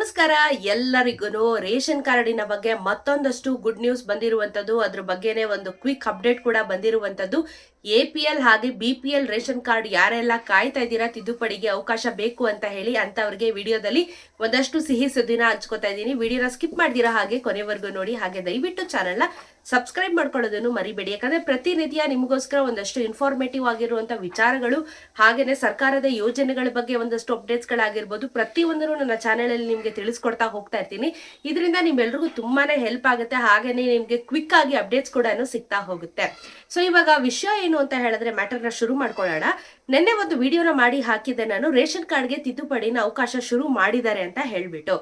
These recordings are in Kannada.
ನಮಸ್ಕಾರ. ಎಲ್ಲರಿಗೂ ರೇಷನ್ ಕಾರ್ಡಿನ ಬಗ್ಗೆ ಮತ್ತೊಂದಷ್ಟು ಗುಡ್ ನ್ಯೂಸ್ ಬಂದಿರುವಂತದ್ದು ಅದ್ರ ಬಗ್ಗೆನೇ ಒಂದು ಕ್ವಿಕ್ ಅಪ್ಡೇಟ್ ಕೂಡ ಬಂದಿರುವಂತದ್ದು ಎ ಪಿ ಎಲ್ ಹಾಗೆ B P L ration card ಯಾರೆಲ್ಲ ಕಾಯ್ತಾ ಇದ್ದೀರಾ, ತಿದ್ದುಪಡಿಗೆ ಅವಕಾಶ ಬೇಕು ಅಂತ ಹೇಳಿ ಅಂತವ್ರಿಗೆ ವಿಡಿಯೋದಲ್ಲಿ ಒಂದಷ್ಟು ಸಿಹಿ ಸುದ್ದಿನ ಹಂಚ್ಕೋತಾ ಇದ್ದೀನಿ. ವಿಡಿಯೋನ ಸ್ಕಿಪ್ ಮಾಡ್ದಿರಾ ಹಾಗೆ ಕೊನೆವರೆಗೂ ನೋಡಿ. ಹಾಗೆ ದಯವಿಟ್ಟು ಚಾನಲ್ನ ಸಬ್ಸ್ಕ್ರೈಬ್ ಮಾಡ್ಕೊಳ್ಳೋದನ್ನು ಮರಿಬೇಡಿ. ಯಾಕಂದ್ರೆ ಪ್ರತಿನಿತ್ಯ ನಿಮಗೋಸ್ಕರ ಒಂದಷ್ಟು ಇನ್ಫಾರ್ಮೇಟಿವ್ ಆಗಿರುವಂಥ ವಿಚಾರಗಳು ಹಾಗೆಯೇ ಸರ್ಕಾರದ ಯೋಜನೆಗಳ ಬಗ್ಗೆ ಒಂದಷ್ಟು ಅಪ್ಡೇಟ್ಸ್ ಗಳಾಗಿರ್ಬೋದು, ಪ್ರತಿಯೊಂದನ್ನು ನನ್ನ ಚಾನೆಲ್ ಅಲ್ಲಿ ನಿಮ್ಗೆ ತಿಳಿಸ್ಕೊಡ್ತಾ ಹೋಗ್ತಾ ಇರ್ತೀನಿ. ಇದರಿಂದ ನಿಮ್ಮೆಲ್ರಿಗೂ ತುಂಬಾನೇ ಹೆಲ್ಪ್ ಆಗುತ್ತೆ, ಹಾಗೇನೆ ನಿಮಗೆ ಕ್ವಿಕ್ ಆಗಿ ಅಪ್ಡೇಟ್ಸ್ ಕೂಡ ಸಿಗ್ತಾ ಹೋಗುತ್ತೆ. ಸೊ ಇವಾಗ ವಿಷಯ ಏನು ಅಂತ ಹೇಳಿದ್ರೆ ಮ್ಯಾಟರ್ನ ಶುರು ಮಾಡ್ಕೊಳ್ಳೋಣ. ನಿನ್ನೆ ಒಂದು ವಿಡಿಯೋನ ಮಾಡಿ ಹಾಕಿದ್ದೆ ನಾನು. ರೇಷನ್ ಕಾರ್ಡ್ಗೆ ತಿದ್ದುಪಡಿನ ಅವಕಾಶ ಶುರು ಮಾಡಿದ್ದಾರೆ ಅಂತ ಹೇಳಿಬಿಟ್ಟು.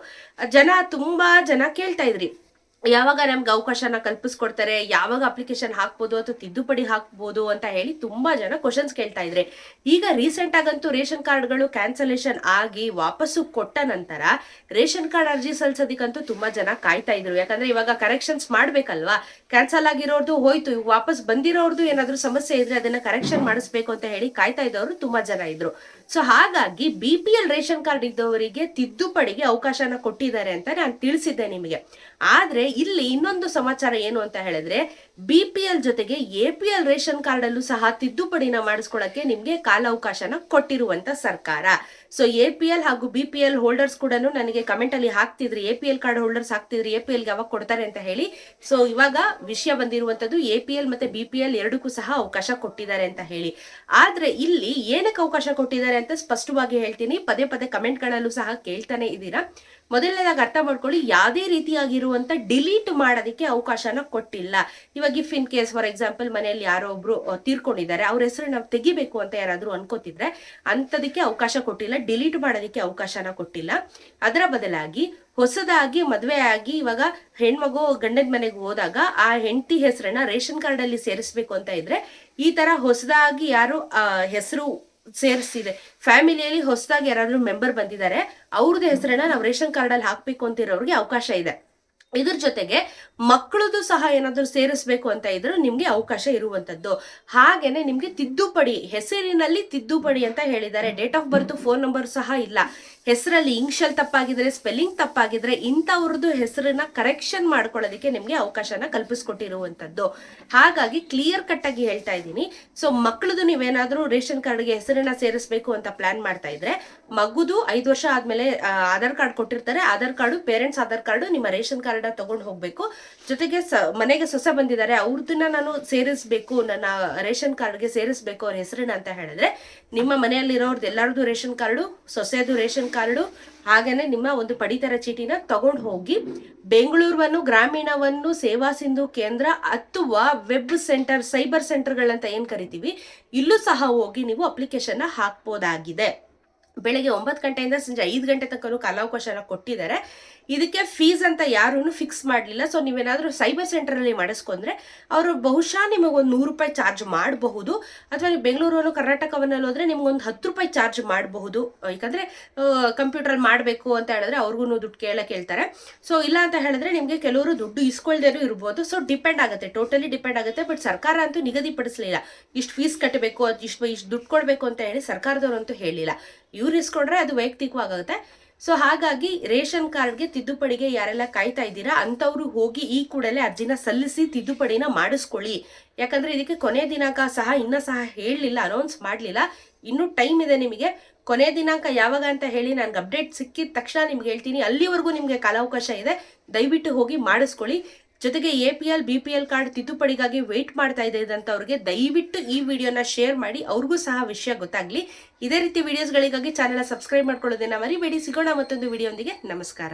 ಜನ ತುಂಬಾ ಜನ ಕೇಳ್ತಾ ಇದ್ರಿ. ಯಾವಾಗ ನಮ್ಗೆ ಅವಕಾಶನ ಕಲ್ಪಿಸ್ಕೊಡ್ತಾರೆ, ಯಾವಾಗ ಅಪ್ಲಿಕೇಶನ್ ಹಾಕ್ಬೋದು ಅಥವಾ ತಿದ್ದುಪಡಿ ಹಾಕ್ಬೋದು ಅಂತ ಹೇಳಿ ತುಂಬಾ ಜನ ಕ್ವಶನ್ಸ್ ಕೇಳ್ತಾ ಇದ್ರೆ. ಈಗ ರೀಸೆಂಟ್ ಆಗಂತೂ ರೇಷನ್ ಕಾರ್ಡ್ಗಳು ಕ್ಯಾನ್ಸಲೇಷನ್ ಆಗಿ ವಾಪಸ್ಸು ಕೊಟ್ಟ ನಂತರ ರೇಷನ್ ಕಾರ್ಡ್ ಅರ್ಜಿ ಸಲ್ಸೋದಿಕ್ಕಂತೂ ತುಂಬಾ ಜನ ಕಾಯ್ತಾ ಇದ್ರು. ಯಾಕಂದ್ರೆ ಇವಾಗ ಕರೆಕ್ಷನ್ಸ್ ಮಾಡ್ಬೇಕಲ್ವಾ? ಕ್ಯಾನ್ಸಲ್ ಆಗಿರೋದು ಹೋಯ್ತು ವಾಪಸ್ ಬಂದಿರೋರ್ದು ಏನಾದ್ರೂ ಸಮಸ್ಯೆ ಇದ್ರೆ ಅದನ್ನ ಕರೆಕ್ಷನ್ ಮಾಡಿಸ್ಬೇಕು ಅಂತ ಹೇಳಿ ಕಾಯ್ತಾ ಇದ್ದವರು ತುಂಬಾ ಜನ ಇದ್ರು. ಸೊ ಹಾಗಾಗಿ B P L ration card ಇದ್ದವರಿಗೆ ತಿದ್ದುಪಡಿಗೆ ಅವಕಾಶನ ಕೊಟ್ಟಿದ್ದಾರೆ ಅಂತ ನಾನು ತಿಳಿಸಿದ್ದೆ ನಿಮಗೆ. ಆದ್ರೆ ಇಲ್ಲಿ ಇನ್ನೊಂದು ಸಮಾಚಾರ ಏನು ಅಂತ ಹೇಳಿದ್ರೆ ಬಿ ಪಿ ಎಲ್ ಜೊತೆಗೆ A P L ration card ಅಲ್ಲೂ ಸಹ ತಿದ್ದುಪಡಿನ ಮಾಡಿಸ್ಕೊಳ್ಳಕ್ಕೆ ನಿಮಗೆ ಕಾಲಾವಕಾಶನ ಕೊಟ್ಟಿರುವಂತ ಸರ್ಕಾರ. ಸೊ ಎ ಪಿ ಎಲ್ ಹಾಗೂ ಬಿ ಪಿ ಎಲ್ ಹೋಲ್ಡರ್ಸ್ ಕೂಡ ನನಗೆ ಕಮೆಂಟ್ ಅಲ್ಲಿ ಹಾಕ್ತಿದ್ರಿ. A P L card holders ಹಾಕ್ತಿದ್ರಿ. A P L ಯಾವಾಗ ಕೊಡ್ತಾರೆ ಅಂತ ಹೇಳಿ. ಸೊ ಇವಾಗ ವಿಷಯ ಬಂದಿರುವಂತದ್ದು ಎ ಪಿ ಎಲ್ ಮತ್ತೆ ಬಿ ಪಿ ಎಲ್ ಎರಡಕ್ಕೂ ಸಹ ಅವಕಾಶ ಕೊಟ್ಟಿದ್ದಾರೆ ಅಂತ ಹೇಳಿ. ಆದ್ರೆ ಇಲ್ಲಿ ಏನಕ್ಕೆ ಅವಕಾಶ ಕೊಟ್ಟಿದ್ದಾರೆ ಅಂತ ಸ್ಪಷ್ಟವಾಗಿ ಹೇಳ್ತೀನಿ. ಪದೇ ಪದೇ ಕಮೆಂಟ್ ಗಳಲ್ಲೂ ಸಹ ಕೇಳ್ತಾನೆ ಇದ್ದೀರಾ. ಮೊದಲನೇದಾಗಿ ಅರ್ಥ ಮಾಡ್ಕೊಳ್ಳಿ, ಯಾವುದೇ ರೀತಿಯಾಗಿರುವಂಥ ಡಿಲೀಟ್ ಮಾಡೋದಕ್ಕೆ ಅವಕಾಶನ ಕೊಟ್ಟಿಲ್ಲ. ಇವಾಗ if in case for example ಮನೆಯಲ್ಲಿ ಯಾರೋ ಒಬ್ರು ತೀರ್ಕೊಂಡಿದ್ದಾರೆ, ಅವ್ರ ಹೆಸರು ನಾವು ತೆಗಿಬೇಕು ಅಂತ ಯಾರಾದರೂ ಅನ್ಕೋತಿದ್ರೆ, ಅಂಥದಕ್ಕೆ ಅವಕಾಶ ಕೊಟ್ಟಿಲ್ಲ, ಡಿಲೀಟ್ ಮಾಡೋದಕ್ಕೆ ಅವಕಾಶನ ಕೊಟ್ಟಿಲ್ಲ. ಅದರ ಬದಲಾಗಿ ಹೊಸದಾಗಿ ಮದುವೆ ಆಗಿ ಇವಾಗ ಹೆಣ್ಮಗು ಗಂಡನ ಮನೆಗೆ ಹೋದಾಗ ಆ ಹೆಂಡತಿ ಹೆಸರನ್ನ ರೇಷನ್ ಕಾರ್ಡ್ ಅಲ್ಲಿ ಸೇರಿಸ್ಬೇಕು ಅಂತ ಇದ್ರೆ, ಈ ತರ ಹೊಸದಾಗಿ ಯಾರು ಹೆಸರು ಸೇರಿಸಿದೆ ಫ್ಯಾಮಿಲಿಯಲ್ಲಿ ಹೊಸದಾಗಿ ಯಾರಾದ್ರೂ ಮೆಂಬರ್ ಬಂದಿದ್ದಾರೆ ಅವ್ರದ್ದು ಹೆಸರನ್ನ ನಾವು ರೇಷನ್ ಕಾರ್ಡ್ ಅಲ್ಲಿ ಹಾಕ್ಬೇಕು ಅಂತಿರೋರಿಗೆ ಅವಕಾಶ ಇದೆ. ಇದ್ರ ಜೊತೆಗೆ ಮಕ್ಕಳದು ಸಹ ಏನಾದರೂ ಸೇರಿಸ್ಬೇಕು ಅಂತ ಇದ್ರೆ ನಿಮಗೆ ಅವಕಾಶ ಇರುವಂತದ್ದು. ಹಾಗೇನೆ ನಿಮಗೆ ತಿದ್ದುಪಡಿ, ಹೆಸರಿನಲ್ಲಿ ತಿದ್ದುಪಡಿ ಅಂತ ಹೇಳಿದ್ದಾರೆ. Date of birth phone number ಸಹ ಇಲ್ಲ. ಹೆಸರಲ್ಲಿ ಇಂಗ್ಶಲ್ ತಪ್ಪಾಗಿದ್ರೆ ಸ್ಪೆಲ್ಲಿಂಗ್ ತಪ್ಪಾಗಿದ್ರೆ ಇಂಥವ್ರದ್ದು ಹೆಸರನ್ನ ಕರೆಕ್ಷನ್ ಮಾಡ್ಕೊಳ್ಳೋದಕ್ಕೆ ನಿಮಗೆ ಅವಕಾಶನ ಕಲ್ಪಿಸ್ಕೊಟ್ಟಿರುವಂತದ್ದು. ಹಾಗಾಗಿ ಕ್ಲಿಯರ್ ಕಟ್ ಆಗಿ ಹೇಳ್ತಾ ಇದ್ದೀನಿ. ಸೊ ಮಕ್ಕಳದು ನೀವೇನಾದರೂ ರೇಷನ್ ಕಾರ್ಡ್ಗೆ ಹೆಸರನ್ನ ಸೇರಿಸ್ಬೇಕು ಅಂತ ಪ್ಲಾನ್ ಮಾಡ್ತಾ ಇದ್ರೆ, ಮಗುದು ಐದು ವರ್ಷ ಆದ್ಮೇಲೆ ಆಧಾರ್ ಕಾರ್ಡ್ ಕೊಟ್ಟಿರ್ತಾರೆ. Aadhaar card parents Aadhaar card ನಿಮ್ಮ ರೇಷನ್ ಕಾರ್ಡ್ ತಗೊಂಡು ಹೋಗ್ಬೇಕು. ಜೊತೆಗೆ ಸ, ಮನೆಗೆ ಸೊಸೆ ಬಂದಿದ್ದಾರೆ, ಅವ್ರದನ್ನ ನಾನು ಸೇರಿಸ್ಬೇಕು, ನನ್ನ ರೇಷನ್ ಕಾರ್ಡ್ಗೆ ಸೇರಿಸ್ಬೇಕು ಅವ್ರ ಹೆಸರನ್ನ ಅಂತ ಹೇಳಿದ್ರೆ, ನಿಮ್ಮ ಮನೆಯಲ್ಲಿರೋರ್ದು ಎಲ್ಲರದು ರೇಷನ್ ಕಾರ್ಡು, ಸೊಸೆದು ರೇಷನ್ ಕಾರ್ಡು, ಹಾಗೇನೆ ನಿಮ್ಮ ಒಂದು ಪಡಿತರ ಚೀಟಿನ ತಗೊಂಡು ಹೋಗಿ, ಬೆಂಗಳೂರನ್ನು ಗ್ರಾಮೀಣವನ್ನು ಸೇವಾ ಸಿಂಧು ಕೇಂದ್ರ ಅಥವಾ ವೆಬ್ ಸೆಂಟರ್, ಸೈಬರ್ ಸೆಂಟರ್ಗಳಂತ ಏನ್ ಕರಿತೀವಿ, ಇಲ್ಲೂ ಸಹ ಹೋಗಿ ನೀವು ಅಪ್ಲಿಕೇಶನ್ ಹಾಕ್ಬೋದಾಗಿದೆ. ಬೆಳಗ್ಗೆ ಒಂಬತ್ತು ಗಂಟೆಯಿಂದ ಸಂಜೆ ಐದು ಗಂಟೆ ತನಕ ಕಾಲಾವಕಾಶನ ಕೊಟ್ಟಿದ್ದಾರೆ. ಇದಕ್ಕೆ ಫೀಸ್ ಅಂತ ಯಾರೂ ಫಿಕ್ಸ್ ಮಾಡಲಿಲ್ಲ. ಸೊ ನೀವೇನಾದರೂ ಸೈಬರ್ ಸೆಂಟರಲ್ಲಿ ಮಾಡಿಸ್ಕೊಂಡ್ರೆ ಅವರು ಬಹುಶಃ ನಿಮಗೊಂದು ನೂರು ರೂಪಾಯಿ ಚಾರ್ಜ್ ಮಾಡಬಹುದು. ಅಥವಾ ನೀವು ಬೆಂಗಳೂರು ಕರ್ನಾಟಕವನ್ನಲ್ಲಿ ಹೋದರೆ ನಿಮ್ಗೊಂದು ಹತ್ತು ರೂಪಾಯಿ ಚಾರ್ಜ್ ಮಾಡಬಹುದು. ಯಾಕಂದರೆ ಕಂಪ್ಯೂಟರ್ ಮಾಡಬೇಕು ಅಂತ ಹೇಳಿದ್ರೆ ಅವ್ರಿಗೂ ದುಡ್ಡು ಕೇಳೋಕೆ ಹೇಳ್ತಾರೆ ಸೊ ಇಲ್ಲ ಅಂತ ಹೇಳಿದ್ರೆ ನಿಮಗೆ ಕೆಲವರು ದುಡ್ಡು ಇಸ್ಕೊಳ್ದೇನೂ ಇರ್ಬೋದು. ಸೊ ಡಿಪೆಂಡ್ ಆಗುತ್ತೆ. ಟೋಟಲಿ ಡಿಪೆಂಡ್ ಆಗುತ್ತೆ. ಬಟ್ ಸರ್ಕಾರ ಅಂತೂ ನಿಗದಿಪಡಿಸಲಿಲ್ಲ. ಇಷ್ಟು ಫೀಸ್ ಕಟ್ಟಬೇಕು ಅದು ಇಷ್ಟು ಇಷ್ಟು ದುಡ್ಡು ಕೊಡಬೇಕು ಅಂತ ಹೇಳಿ ಸರ್ಕಾರದವರಂತೂ ಹೇಳಿಲ್ಲ. ಇವ್ರು ಇಸ್ಕೊಂಡ್ರೆ ಅದು ವೈಯಕ್ತಿಕವಾಗುತ್ತೆ. ಸೊ ಹಾಗಾಗಿ ರೇಷನ್ ಕಾರ್ಡ್ಗೆ ತಿದ್ದುಪಡಿಗೆ ಯಾರೆಲ್ಲ ಕಾಯ್ತಾ ಇದ್ದೀರಾ, ಅಂಥವ್ರು ಹೋಗಿ ಈ ಕೂಡಲೇ ಅರ್ಜಿನ ಸಲ್ಲಿಸಿ ತಿದ್ದುಪಡಿನ ಮಾಡಿಸ್ಕೊಳ್ಳಿ. ಯಾಕಂದ್ರೆ ಇದಕ್ಕೆ ಕೊನೆ ದಿನಾಂಕ ಸಹ ಇನ್ನ ಸಹ ಹೇಳಲಿಲ್ಲ ಅನೌನ್ಸ್ ಮಾಡಲಿಲ್ಲ. ಇನ್ನೂ ಟೈಮ್ ಇದೆ ನಿಮಗೆ. ಕೊನೆ ದಿನಾಂಕ ಯಾವಾಗ ಅಂತ ಹೇಳಿ ನನ್ಗೆ ಅಪ್ಡೇಟ್ ಸಿಕ್ಕಿದ ತಕ್ಷಣ ನಿಮ್ಗೆ ಹೇಳ್ತೀನಿ. ಅಲ್ಲಿವರೆಗೂ ನಿಮಗೆ ಕಾಲಾವಕಾಶ ಇದೆ. ದಯವಿಟ್ಟು ಹೋಗಿ ಮಾಡಿಸ್ಕೊಳ್ಳಿ. ಜೊತೆಗೆ A P L B P L card ತಿದ್ದುಪಡಿಗಾಗಿ wait ಮಾಡ್ತಾ ಇದ್ದಂಥವ್ರಿಗೆ ದಯವಿಟ್ಟು ಈ ವಿಡಿಯೋನ ಶೇರ್ ಮಾಡಿ, ಅವ್ರಿಗೂ ಸಹ ವಿಷಯ ಗೊತ್ತಾಗ್ಲಿ. ಇದೇ ರೀತಿ ವಿಡಿಯೋಸ್ಗಳಿಗಾಗಿ ಚಾನೆಲ್ ಸಬ್ಸ್ಕ್ರೈಬ್ ಮಾಡ್ಕೊಳ್ಳೋದನ್ನ ಮರಿಬೇಡಿ. ಸಿಗೋಣ ಮತ್ತೊಂದು ವಿಡಿಯೋಂದಿಗೆ ನಮಸ್ಕಾರ.